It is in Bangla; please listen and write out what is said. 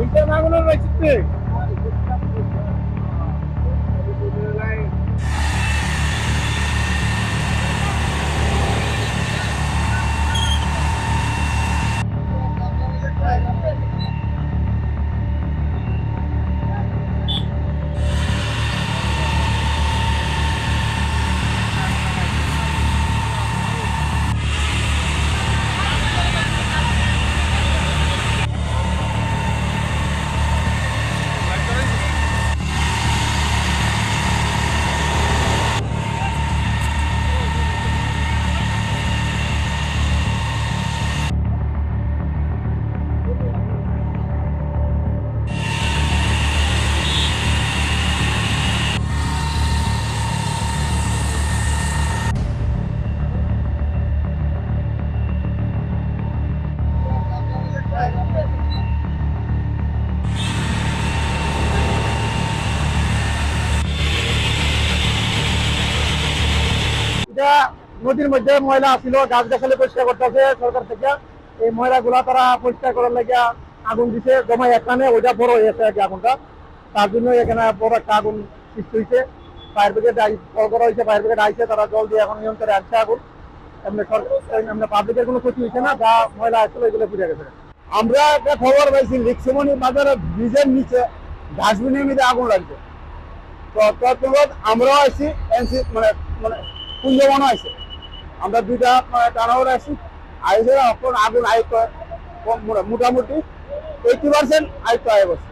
Então tem água na noite, filho. এটা নদীর মধ্যে ময়লা আসছিল গাছ গাছালি পরিষ্কার করতেছে সরকার থেকে। এই ময়লা গুলা তারা পরিষ্কার করার লাগে আগুন দিছে জমাই এখানে ওইটা বড় হয়েছে আর কি আগুনটা। তার জন্য এখানে বড় একটা আগুন সৃষ্টি হয়েছে ফায়ার ব্রিগেড কল করা হয়েছে ফায়ার ব্রিগেড আইছে, তারা জল দিয়ে এখন নিয়ন্ত্রণে আনছে আগুন। এমনি এমনি পাবলিকের কোনো ক্ষতি হয়েছে না, যা ময়লা আসছিল এগুলো পুড়ে গেছে। আমরা একটা খবর পাইছি লিকসমনি বাজারে ব্রিজের নিচে ডাস্টবিনের মধ্যে আগুন লাগছে। তো তৎপর আমরাও আসি এনসি মানে মানে কুঞ্জবনও আছে। আমরা দুইটা মানে টানাও আছি আইসে এখন আগুন আয়ত্ত মোটা- মোটামুটি এইটি পার্সেন্ট আয়ত্ত আয় বসছে